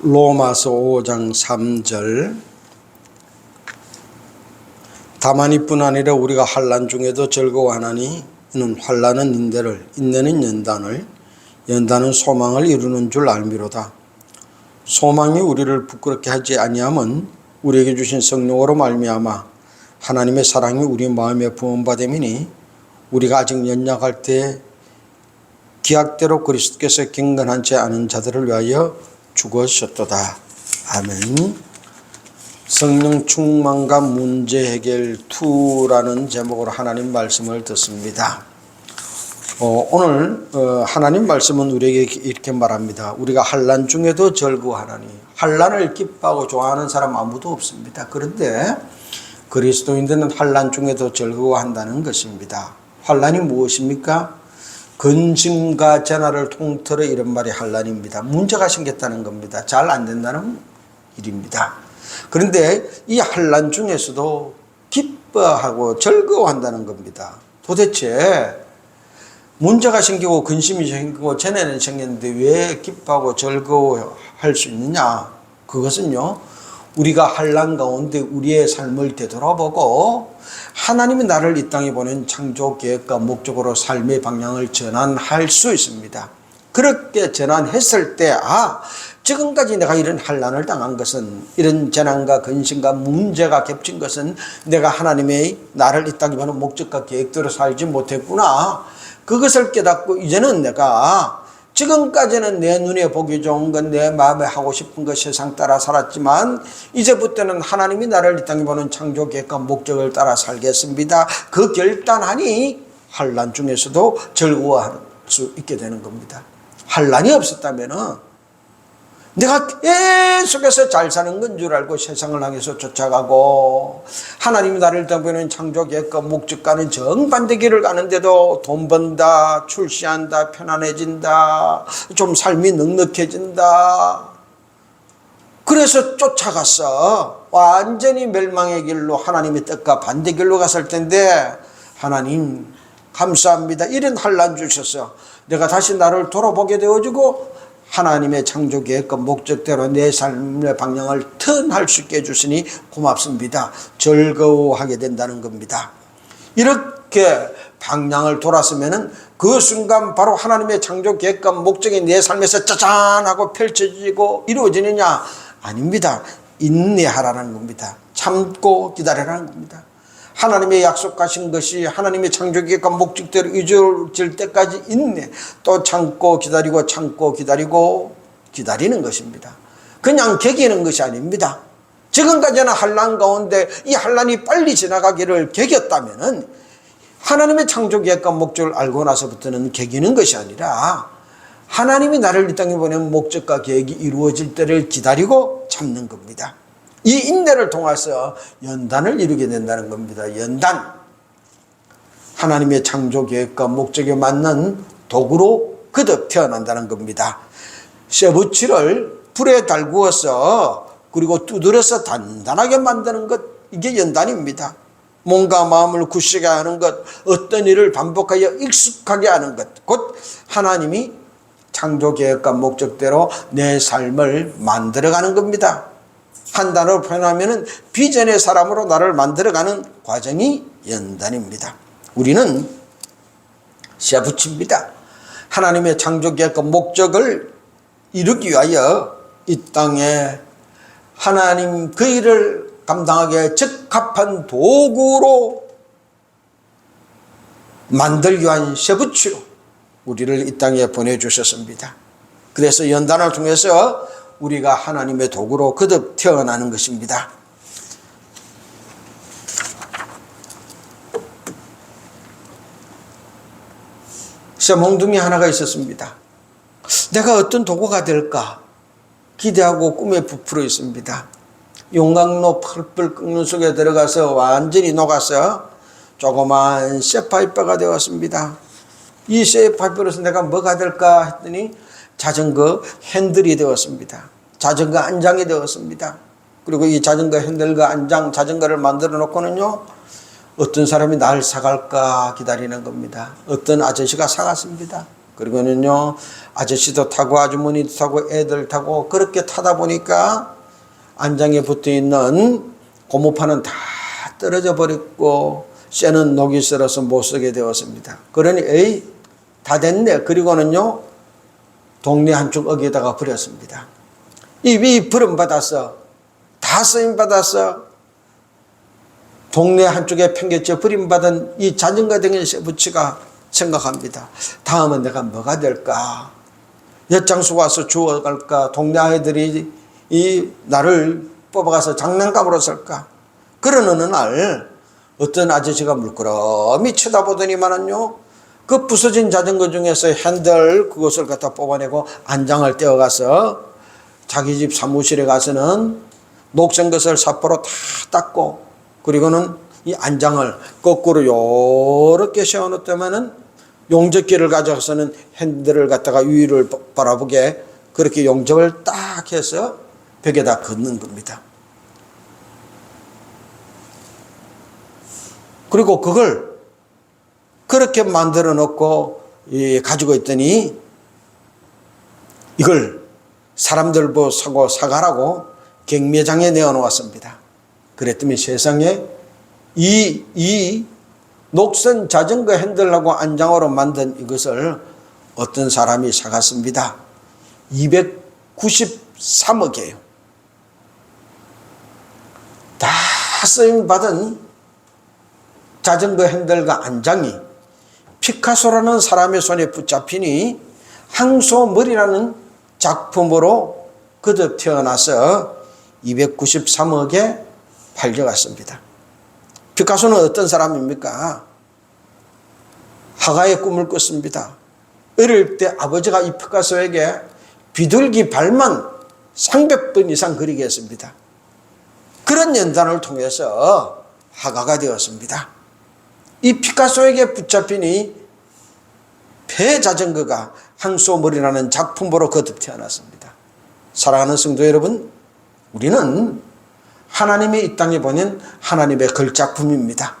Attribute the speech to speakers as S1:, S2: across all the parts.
S1: 로마서 5장 3절. 다만 이뿐 아니라 우리가 환란 중에도 즐거워하나니 이는 환란은 인대를 인내는 연단을 연단은 소망을 이루는 줄 알미로다. 소망이 우리를 부끄럽게 하지 아니함은 우리에게 주신 성령으로 말미암아 하나님의 사랑이 우리 마음에 부음받음이니 우리가 아직 연약할 때 기약대로 그리스도께서 경건한 채 아는 자들을 위하여 죽으셨도다. 아멘. 성령 충만과 문제 해결 2라는 제목으로 하나님 말씀을 듣습니다. 어, 오늘 어, 하나님 말씀은 우리에게 이렇게 말합니다. 우리가 환란 중에도 즐거워하나니 환란을 기뻐하고 좋아하는 사람 아무도 없습니다. 그런데 그리스도인들은 환란 중에도 즐거워한다는 것입니다. 환란이 무엇입니까? 근심과 재난을 통틀어 이런 말이 환란입니다. 문제가 생겼다는 겁니다. 잘 안 된다는 일입니다. 그런데 이 환란 중에서도 기뻐하고 즐거워한다는 겁니다. 도대체 문제가 생기고 근심이 생기고 재난이 생겼는데 왜 기뻐하고 즐거워할 수 있느냐? 그것은요. 우리가 환란 가운데 우리의 삶을 되돌아보고 하나님이 나를 이 땅에 보낸 창조 계획과 목적으로 삶의 방향을 전환할 수 있습니다. 그렇게 전환했을 때, 아, 지금까지 내가 이런 환란을 당한 것은 이런 재난과 근심과 문제가 겹친 것은 내가 하나님의 나를 이 땅에 보낸 목적과 계획대로 살지 못했구나. 그것을 깨닫고 이제는 내가 지금까지는 내 눈에 보기 좋은 건내 마음에 하고 싶은 것 세상 따라 살았지만 이제부터는 하나님이 나를 이 땅에 보는 창조 계획과 목적을 따라 살겠습니다. 그 결단하니 환란 중에서도 즐거워할 수 있게 되는 겁니다. 환란이 없었다면은 내가 계속해서 잘 사는 건 줄 알고 세상을 향해서 쫓아가고 하나님이 나를 떠보는 창조 계획과 목적과는 정반대 길을 가는데도 돈 번다, 출시한다, 편안해진다, 좀 삶이 넉넉해진다. 그래서 쫓아갔어. 완전히 멸망의 길로 하나님의 뜻과 반대 길로 갔을 텐데 하나님 감사합니다. 이런 환란 주셔서 내가 다시 나를 돌아보게 되어지고 하나님의 창조 계획과 목적대로 내 삶의 방향을 턴할 수 있게 해주시니 고맙습니다. 즐거워하게 된다는 겁니다. 이렇게 방향을 돌았으면은 그 순간 바로 하나님의 창조 계획과 목적이 내 삶에서 짜잔하고 펼쳐지고 이루어지느냐? 아닙니다. 인내하라는 겁니다. 참고 기다리라는 겁니다. 하나님의 약속하신 것이 하나님의 창조계획과 목적대로 이루어질 때까지 인내, 또 참고 기다리고 참고 기다리고 기다리는 것입니다. 그냥 개기는 것이 아닙니다. 지금까지는 한란 가운데 이 한란이 빨리 지나가기를 개겼다면은 하나님의 창조계획과 목적을 알고 나서부터는 개기는 것이 아니라 하나님이 나를 이 땅에 보낸 목적과 계획이 이루어질 때를 기다리고 참는 겁니다. 이 인내를 통해서 연단을 이루게 된다는 겁니다. 연단. 하나님의 창조 계획과 목적에 맞는 도구로 거듭 태어난다는 겁니다. 쇠붙이를 불에 달구어서 그리고 두드려서 단단하게 만드는 것 이게 연단입니다. 몸과 마음을 굳세게 하는 것, 어떤 일을 반복하여 익숙하게 하는 것, 곧 하나님이 창조 계획과 목적대로 내 삶을 만들어가는 겁니다. 한 단어로 표현하면 비전의 사람으로 나를 만들어가는 과정이 연단입니다. 우리는 쇠붙입니다. 하나님의 창조 계획과 목적을 이루기 위하여 이 땅에 하나님 그 일을 감당하기에 적합한 도구로 만들기 위한 쇠붙이로 우리를 이 땅에 보내주셨습니다. 그래서 연단을 통해서 우리가 하나님의 도구로 거듭 태어나는 것입니다. 쇠몽둥이 하나가 있었습니다. 내가 어떤 도구가 될까 기대하고 꿈에 부풀어 있습니다. 용광로 펄펄 끓는 속에 들어가서 완전히 녹아서 조그만 쇠파이퍼가 되었습니다. 이 쇠파이퍼로서 내가 뭐가 될까 했더니 자전거 핸들이 되었습니다. 자전거 안장이 되었습니다. 그리고 이 자전거 핸들과 안장, 자전거를 만들어 놓고는요, 어떤 사람이 날 사갈까 기다리는 겁니다. 어떤 아저씨가 사갔습니다. 그리고는요, 아저씨도 타고 아주머니도 타고 애들 타고 그렇게 타다 보니까 안장에 붙어 있는 고무판은 다 떨어져 버렸고 쇠는 녹이 슬어서 못 쓰게 되었습니다. 그러니 에이 다 됐네. 그리고는요 동네 한쪽 어귀에다가 버렸습니다. 이위 부름 받았어. 다 쓰임 받았어. 동네 한쪽에 평겨져 버림받은 이 자전거 등의 세부치가 생각합니다. 다음은 내가 뭐가 될까? 엿장수 와서 주워갈까? 동네 아이들이 이 나를 뽑아가서 장난감으로 쓸까? 그런 어느 날 어떤 아저씨가 물끄러미 쳐다보더니만은요 그 부서진 자전거 중에서 핸들 그것을 갖다 뽑아내고 안장을 떼어가서 자기 집 사무실에 가서는 녹슨 것을 사포로 다 닦고 그리고는 이 안장을 거꾸로 요렇게 세워놓다면은 용접기를 가져가서는 핸들을 갖다가 위를 바라보게 그렇게 용접을 딱 해서 벽에다 걷는 겁니다. 그리고 그걸 그렇게 만들어 놓고 예, 가지고 있더니 이걸 사람들 보고 사고 사가라고 경매장에 내어 놓았습니다. 그랬더니 세상에 이, 이 녹슨 자전거 핸들하고 안장으로 만든 이것을 어떤 사람이 사갔습니다. 293억이에요. 다 쓰임 받은 자전거 핸들과 안장이 피카소라는 사람의 손에 붙잡히니 항소머리라는 작품으로 거듭 태어나서 293억에 팔려갔습니다. 피카소는 어떤 사람입니까? 화가의 꿈을 꿨습니다. 어릴 때 아버지가 이 피카소에게 비둘기 발만 300번 이상 그리게 했습니다. 그런 연단을 통해서 화가가 되었습니다. 이 피카소에게 붙잡히니 배 자전거가 항소머리라는 작품으로 거듭 태어났습니다. 사랑하는 성도 여러분, 우리는 하나님이 이 땅에 보낸 하나님의 걸작품입니다.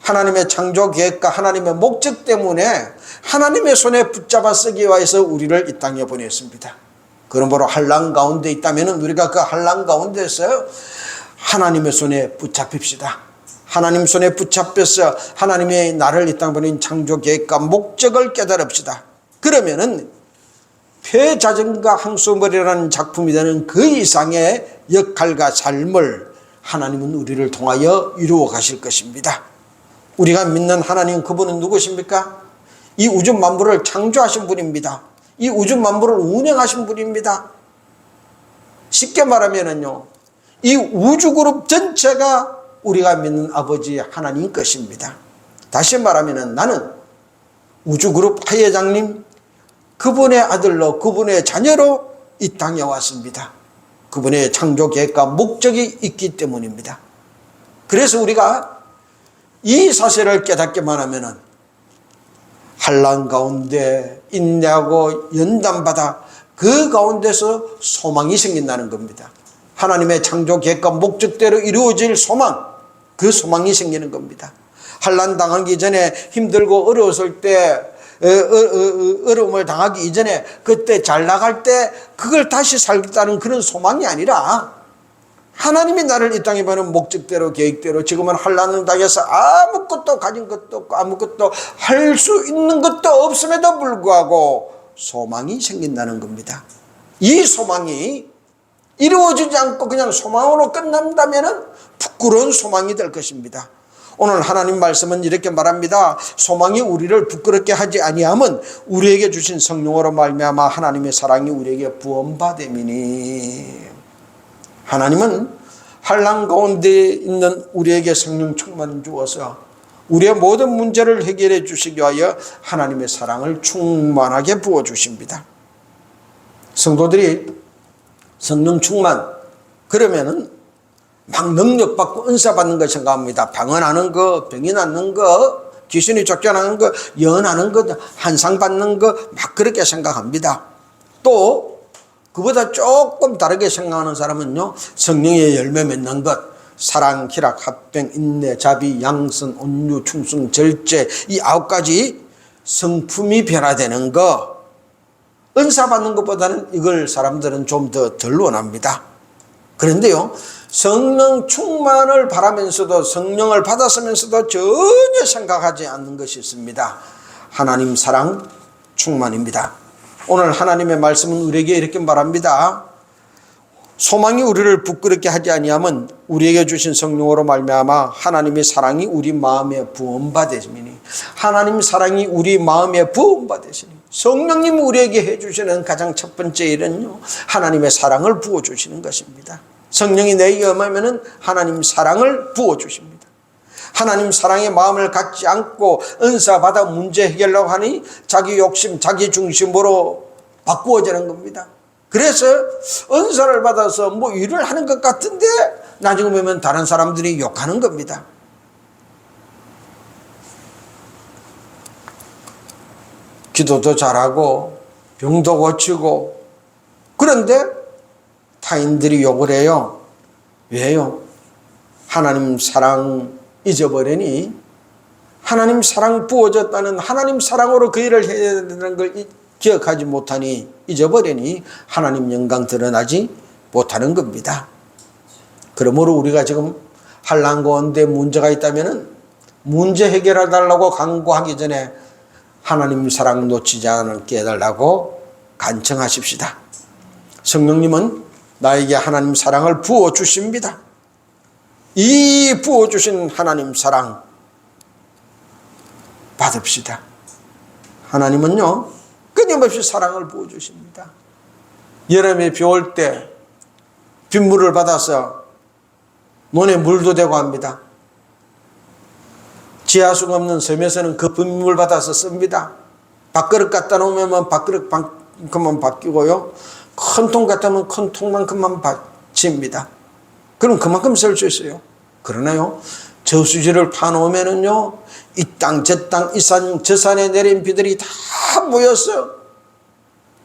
S1: 하나님의 창조 계획과 하나님의 목적 때문에 하나님의 손에 붙잡아 쓰기 위해서 우리를 이 땅에 보냈습니다. 그러므로 한란 가운데 있다면 우리가 그 한란 가운데서 하나님의 손에 붙잡힙시다. 하나님 손에 붙잡혀서 하나님의 나를 이 땅에 보낸 창조 계획과 목적을 깨달읍시다. 그러면은 폐자전과 항소머리라는 작품이 되는 그 이상의 역할과 삶을 하나님은 우리를 통하여 이루어 가실 것입니다. 우리가 믿는 하나님 그분은 누구십니까? 이 우주 만물을 창조하신 분입니다. 이 우주 만물을 운영하신 분입니다. 쉽게 말하면은요, 이 우주 그룹 전체가 우리가 믿는 아버지 하나님 것입니다. 다시 말하면은 나는 우주 그룹 하회장님 그분의 아들로 그분의 자녀로 이 땅에 왔습니다. 그분의 창조 계획과 목적이 있기 때문입니다. 그래서 우리가 이 사실을 깨닫기만 하면은 한란 가운데 인내하고 연단받아 그 가운데서 소망이 생긴다는 겁니다. 하나님의 창조 계획과 목적대로 이루어질 소망, 그 소망이 생기는 겁니다. 한란 당하기 전에 힘들고 어려웠을 때 어, 어, 어려움을 당하기 이전에 그때 잘 나갈 때 그걸 다시 살겠다는 그런 소망이 아니라 하나님이 나를 이 땅에 보는 목적대로 계획대로 지금은 한란을 당해서 아무것도 가진 것도 없고 아무것도 할 수 있는 것도 없음에도 불구하고 소망이 생긴다는 겁니다. 이 소망이 이루어지지 않고 그냥 소망으로 끝난다면 부끄러운 소망이 될 것입니다. 오늘 하나님 말씀은 이렇게 말합니다. 소망이 우리를 부끄럽게 하지 아니함은 우리에게 주신 성령으로 말미암아 하나님의 사랑이 우리에게 부원받음이니 하나님은 한란 가운데 있는 우리에게 성령 충만 주어서 우리의 모든 문제를 해결해 주시기 위하여 하나님의 사랑을 충만하게 부어 주십니다. 성도들이 성령 충만 그러면은 막 능력 받고 은사 받는 걸 생각합니다. 방언하는 거, 병이 낫는 거, 귀신이 쫓겨나는 거, 연하는 거, 한상 받는 거, 막 그렇게 생각합니다. 또, 그보다 조금 다르게 생각하는 사람은요, 성령의 열매 맺는 것, 사랑, 희락, 합병, 인내, 자비, 양선, 온유, 충성, 절제 이 아홉 가지 성품이 변화되는 거 은사 받는 것보다는 이걸 사람들은 좀 더 덜 원합니다. 그런데요, 성령 충만을 바라면서도 성령을 받았으면서도 전혀 생각하지 않는 것이 있습니다. 하나님 사랑 충만입니다. 오늘 하나님의 말씀은 우리에게 이렇게 말합니다. 소망이 우리를 부끄럽게 하지 아니하면 우리에게 주신 성령으로 말미암아 하나님의 사랑이 우리 마음에 부음받으시니 하나님 사랑이 우리 마음에 부음받으시니 성령님 우리에게 해주시는 가장 첫 번째 일은요 하나님의 사랑을 부어 주시는 것입니다. 성령이 내게 임하면은 하나님 사랑을 부어 주십니다. 하나님 사랑의 마음을 갖지 않고 은사 받아 문제 해결하려고 하니 자기 욕심, 자기 중심으로 바꾸어지는 겁니다. 그래서 은사를 받아서 뭐 일을 하는 것 같은데 나중에 보면 다른 사람들이 욕하는 겁니다. 기도도 잘하고 병도 고치고 그런데 타인들이 욕을 해요. 왜요? 하나님 사랑 잊어버리니 하나님 사랑 부어졌다는 하나님 사랑으로 그 일을 해야 되는 걸 이- 기억하지 못하니 잊어버리니 하나님 영광 드러나지 못하는 겁니다. 그러므로 우리가 지금 한란 가운데 문제가 있다면은 문제 해결해 달라고 강구하기 전에 하나님 사랑 놓치지 않게 해달라고 간청하십시다. 성령님은 나에게 하나님 사랑을 부어 주십니다. 이 부어 주신 하나님 사랑 받읍시다. 하나님은요 끊임없이 사랑을 부어 주십니다. 여름에 비 올 때 빗물을 받아서 논에 물도 되고 합니다. 지하수가 없는 섬에서는 그 빗물 받아서 씁니다. 밥그릇 갖다 놓으면 밥그릇만큼만 바뀌고요. 큰통 놓으면 큰 통만큼만 받칩니다. 그럼 그만큼 쓸 수 있어요. 그러나요? 저수지를 파놓으면은요, 이 땅, 저 땅, 이 산, 저 산에 내린 비들이 다 모여서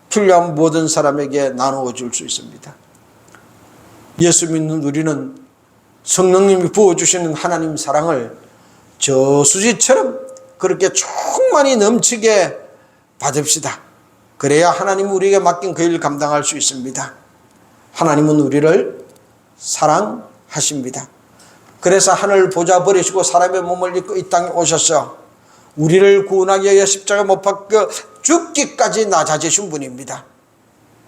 S1: 필요한 모든 사람에게 나누어 줄 수 있습니다. 예수 믿는 우리는 성령님이 부어주시는 하나님 사랑을 저수지처럼 그렇게 충만히 넘치게 받읍시다. 그래야 하나님 우리에게 맡긴 그 일을 감당할 수 있습니다. 하나님은 우리를 사랑하십니다. 그래서 하늘 보좌 버리시고 사람의 몸을 입고 이 땅에 오셔서 우리를 구원하기 위하여 십자가 못 박혀 죽기까지 낮아지신 분입니다.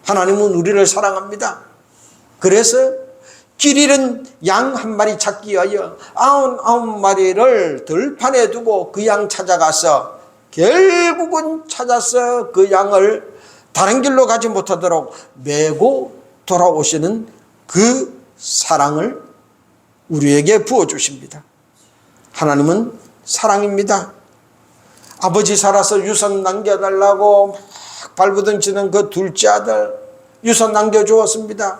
S1: 하나님은 우리를 사랑합니다. 그래서 길 잃은 양 한 마리 찾기 위하여 아흔 아홉 마리를 들판에 두고 그 양 찾아가서 결국은 찾아서 그 양을 다른 길로 가지 못하도록 메고 돌아오시는 그 사랑을 우리에게 부어주십니다. 하나님은 사랑입니다. 아버지 살아서 유산 남겨달라고 막 발부둥치는 그 둘째 아들 유산 남겨주었습니다.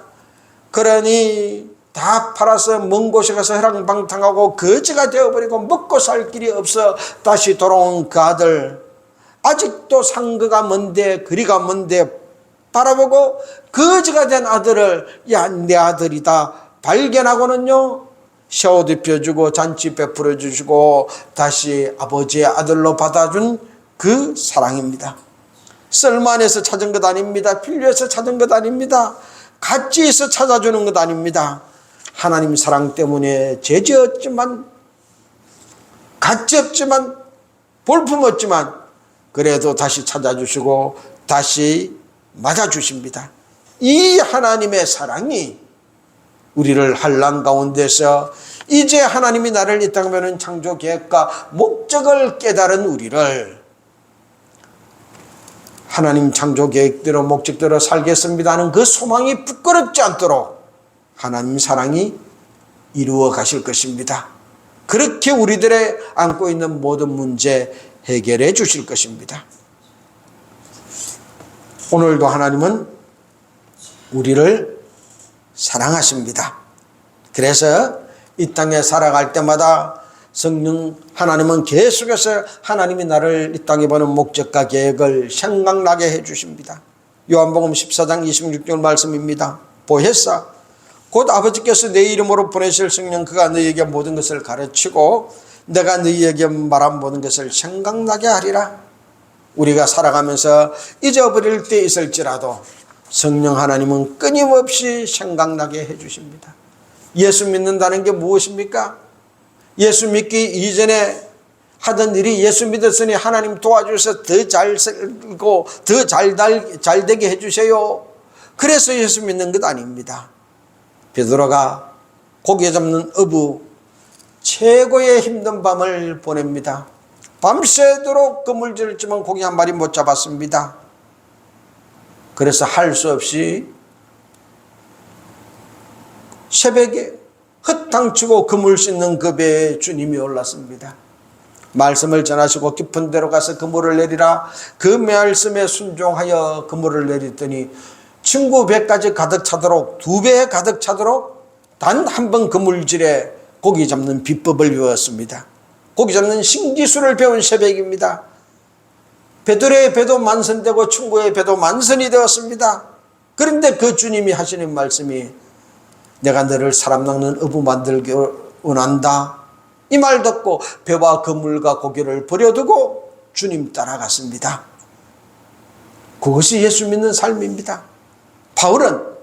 S1: 그러니 다 팔아서 먼 곳에 가서 해랑방탕하고 거지가 되어버리고 먹고 살 길이 없어 다시 돌아온 그 아들 아직도 상거가 먼데 거리가 먼데 바라보고 거지가 된 아들을 야 내 아들이다 발견하고는요 샤워도 입혀주고 잔치 베풀어 주시고 다시 아버지의 아들로 받아준 그 사랑입니다. 쓸만해서 찾은 것 아닙니다. 필요해서 찾은 것 아닙니다. 가치에서 찾아주는 것 아닙니다. 하나님 사랑 때문에 죄지었지만 가치 없지만 볼품 없지만 그래도 다시 찾아주시고 다시 맞아주십니다. 이 하나님의 사랑이 우리를 한란 가운데서 이제 하나님이 나를 이 땅에는 창조 계획과 목적을 깨달은 우리를 하나님 창조 계획대로 목적대로 살겠습니다 하는 그 소망이 부끄럽지 않도록 하나님 사랑이 이루어 가실 것입니다. 그렇게 우리들의 안고 있는 모든 문제 해결해 주실 것입니다. 오늘도 하나님은 우리를 사랑하십니다. 그래서 이 땅에 살아갈 때마다 성령 하나님은 계속해서 하나님이 나를 이 땅에 보는 목적과 계획을 생각나게 해 주십니다. 요한복음 14장 26절 말씀입니다. 보혜사 곧 아버지께서 내 이름으로 보내실 성령 그가 너희에게 모든 것을 가르치고 내가 너희에게 말한 모든 것을 생각나게 하리라. 우리가 살아가면서 잊어버릴 때 있을지라도 성령 하나님은 끊임없이 생각나게 해주십니다. 예수 믿는다는 게 무엇입니까? 예수 믿기 이전에 하던 일이 예수 믿었으니 하나님 도와주셔서 더 잘 살고 더 잘 잘 되게 해주세요. 그래서 예수 믿는 것 아닙니다. 베드로가 고개 잡는 어부 최고의 힘든 밤을 보냅니다. 밤새도록 그물질을 지만 고기 한 마리 못 잡았습니다. 그래서 할 수 없이 새벽에 헛탕치고 그물 씻는 그 배에 주님이 올랐습니다. 말씀을 전하시고 깊은 데로 가서 그물을 내리라. 그 말씀에 순종하여 그물을 내렸더니 친구 배까지 가득 차도록 두 배에 가득 차도록 단 한 번 그물질에 고기 잡는 비법을 배웠습니다. 고기 잡는 신기술을 배운 새벽입니다. 베드로의 배도 만선되고 친구의 배도 만선이 되었습니다. 그런데 그 주님이 하시는 말씀이 내가 너를 사람 낚는 어부 만들기 원한다. 이 말 듣고 배와 그물과 고기를 버려두고 주님 따라갔습니다. 그것이 예수 믿는 삶입니다. 바울은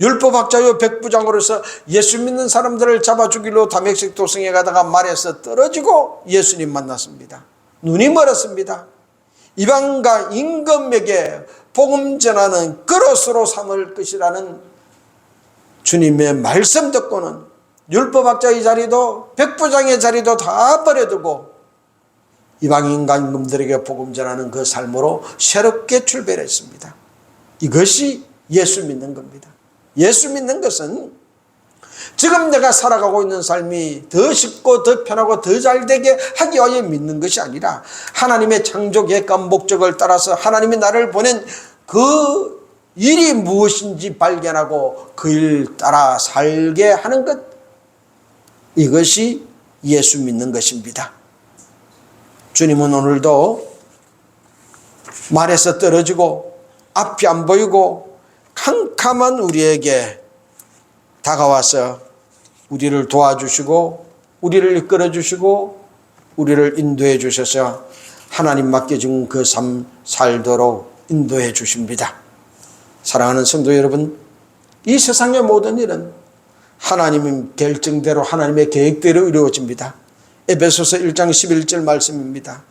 S1: 율법학자요 백부장으로서 예수 믿는 사람들을 잡아 죽이려 다메섹 도성에 가다가 말에서 떨어지고 예수님 만났습니다. 눈이 멀었습니다. 이방과 임금에게 복음 전하는 그릇으로 삼을 것이라는 주님의 말씀 듣고는 율법학자의 자리도 백부장의 자리도 다 버려두고 이방인과 임금들에게 복음 전하는 그 삶으로 새롭게 출발했습니다. 이것이 예수 믿는 겁니다. 예수 믿는 것은 지금 내가 살아가고 있는 삶이 더 쉽고 더 편하고 더 잘되게 하기 위해 믿는 것이 아니라 하나님의 창조 계획과 목적을 따라서 하나님이 나를 보낸 그 일이 무엇인지 발견하고 그 일 따라 살게 하는 것 이것이 예수 믿는 것입니다. 주님은 오늘도 말에서 떨어지고 앞이 안 보이고 캄캄한 우리에게 다가와서 우리를 도와주시고 우리를 이끌어 주시고 우리를 인도해 주셔서 하나님 맡겨준 그 삶 살도록 인도해 주십니다. 사랑하는 성도 여러분, 이 세상의 모든 일은 하나님의 결정대로 하나님의 계획대로 이루어집니다. 에베소서 1장 11절 말씀입니다.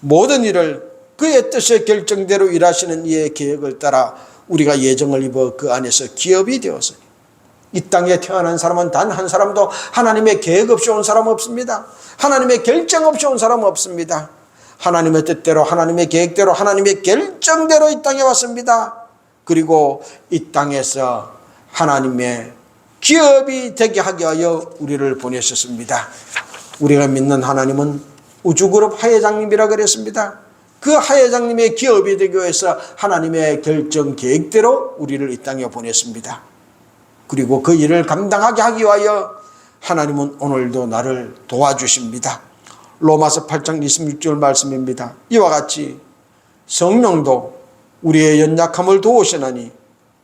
S1: 모든 일을 그의 뜻의 결정대로 일하시는 이의 계획을 따라 우리가 예정을 입어 그 안에서 기업이 되었으니 이 땅에 태어난 사람은 단 한 사람도 하나님의 계획 없이 온 사람 없습니다. 하나님의 결정 없이 온 사람 없습니다. 하나님의 뜻대로 하나님의 계획대로 하나님의 결정대로 이 땅에 왔습니다. 그리고 이 땅에서 하나님의 기업이 되게 하기 위하여 우리를 보내셨습니다. 우리가 믿는 하나님은 우주그룹 하회장님이라 그랬습니다. 그 하회장님의 기업이 되기 위해서 하나님의 결정 계획대로 우리를 이 땅에 보냈습니다. 그리고 그 일을 감당하게 하기 위하여 하나님은 오늘도 나를 도와주십니다. 로마서 8장 26절 말씀입니다. 이와 같이 성령도 우리의 연약함을 도우시나니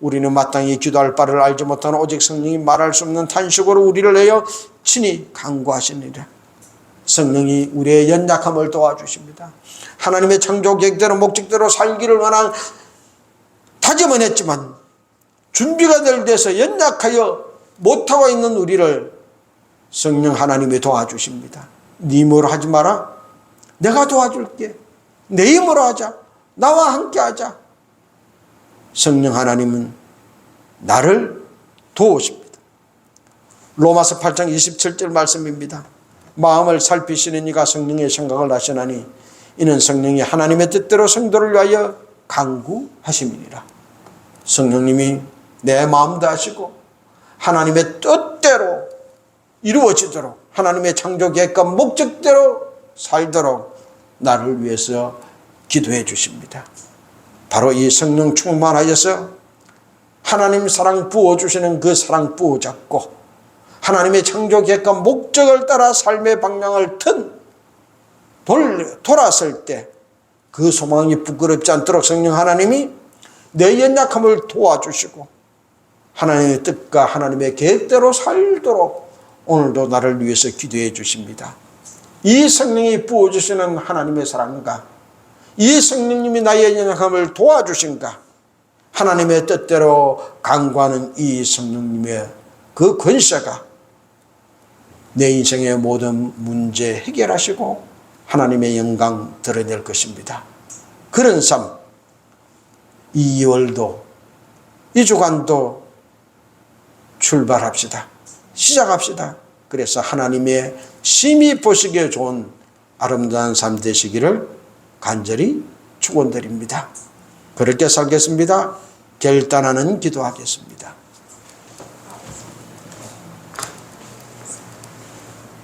S1: 우리는 마땅히 기도할 바를 알지 못하는 오직 성령이 말할 수 없는 탄식으로 우리를 내어 친히 강구하시니라. 성령이 우리의 연약함을 도와주십니다. 하나님의 창조 계획대로 목적대로 살기를 원한 다짐은 했지만 준비가 될 돼서 연약하여 못하고 있는 우리를 성령 하나님이 도와주십니다. 네 힘으로 하지 마라. 내가 도와줄게. 내 힘으로 하자. 나와 함께 하자. 성령 하나님은 나를 도우십니다. 로마서 8장 27절 말씀입니다. 마음을 살피시는 이가 성령의 생각을 하시나니 이는 성령이 하나님의 뜻대로 성도를 위하여 강구하심이니라. 성령님이 내 마음도 하시고 하나님의 뜻대로 이루어지도록 하나님의 창조 계획과 목적대로 살도록 나를 위해서 기도해 주십니다. 바로 이 성령 충만하여서 하나님 사랑 부어 주시는 그 사랑 부어 잡고 하나님의 창조 계획과 목적을 따라 삶의 방향을 튼 돌, 돌았을 때 그 소망이 부끄럽지 않도록 성령 하나님이 내 연약함을 도와주시고 하나님의 뜻과 하나님의 계획대로 살도록 오늘도 나를 위해서 기도해 주십니다. 이 성령이 부어주시는 하나님의 사랑과 이 성령님이 나의 연약함을 도와주신가 하나님의 뜻대로 강구하는 이 성령님의 그 권세가 내 인생의 모든 문제 해결하시고 하나님의 영광 드러낼 것입니다. 그런 삶, 이 2월도, 이 주간도 출발합시다. 시작합시다. 그래서 하나님의 심히 보시기에 좋은 아름다운 삶 되시기를 간절히 축원드립니다. 그렇게 살겠습니다. 결단하는 기도하겠습니다.